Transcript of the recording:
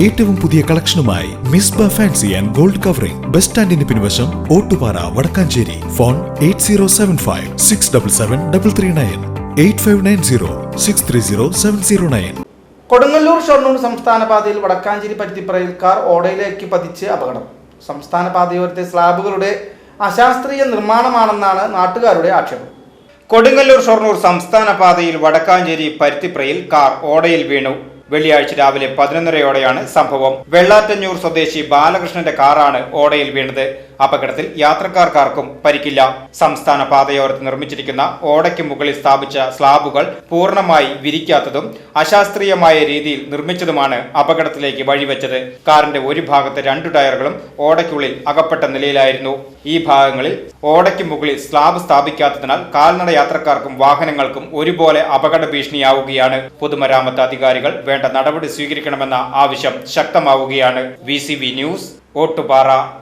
ഏറ്റവും പുതിയ കളക്ഷനുമായി Misba fancy and gold covering. Bus സ്റ്റാൻഡിന് പിൻവശം Ottupara Vadakkanchery. Phone eight zero seven five six double seven double three nine. Eight five nine zero six three zero seven zero nine. Kodungallur Shoranur സംസ്ഥാന പാതയിൽ Vadakkanchery പരിധിപ്പറയിൽ car ഓടയിലേക്ക് പതിച്ച് അപകടം. സംസ്ഥാന പാതയോരത്തെ സ്ലാബുകളുടെ അശാസ്ത്രീയ നിർമ്മാണമാണെന്നാണ് നാട്ടുകാരുടെ ആക്ഷേപം. കൊടുങ്ങല്ലൂർ ഷൊർണൂർ സംസ്ഥാന പാതയിൽ വടക്കാഞ്ചേരി പരുത്തിപ്രയിൽ കാർ ഓടയിൽ വീണു. വെള്ളിയാഴ്ച രാവിലെ പതിനൊന്നരയോടെയാണ് സംഭവം. വെള്ളാറ്റഞ്ഞൂർ സ്വദേശി ബാലകൃഷ്ണന്റെ കാറാണ് ഓടയിൽ വീണത്. അപകടത്തിൽ യാത്രക്കാർക്കാർക്കും പരിക്കില്ല. സംസ്ഥാന പാതയോരത്ത് നിർമ്മിച്ചിരിക്കുന്ന ഓടയ്ക്ക് മുകളിൽ സ്ഥാപിച്ച സ്ലാബുകൾ പൂർണമായി വിരിക്കാത്തതും അശാസ്ത്രീയമായ രീതിയിൽ നിർമ്മിച്ചതുമാണ് അപകടത്തിലേക്ക് വഴിവെച്ചത്. കാറിന്റെ ഒരു ഭാഗത്തെ രണ്ടു ടയറുകളും ഓടയ്ക്കുള്ളിൽ അകപ്പെട്ട നിലയിലായിരുന്നു. ഈ ഭാഗങ്ങളിൽ ഓടയ്ക്ക് മുകളിൽ സ്ലാബ് സ്ഥാപിക്കാത്തതിനാൽ കാൽനട യാത്രക്കാർക്കും വാഹനങ്ങൾക്കും ഒരുപോലെ അപകട ഭീഷണിയാവുകയാണ്. പൊതുമരാമത്ത് അധികാരികൾ വേണ്ട നടപടി സ്വീകരിക്കണമെന്ന ആവശ്യം ശക്തമാവുകയാണ്. V news Ottupara.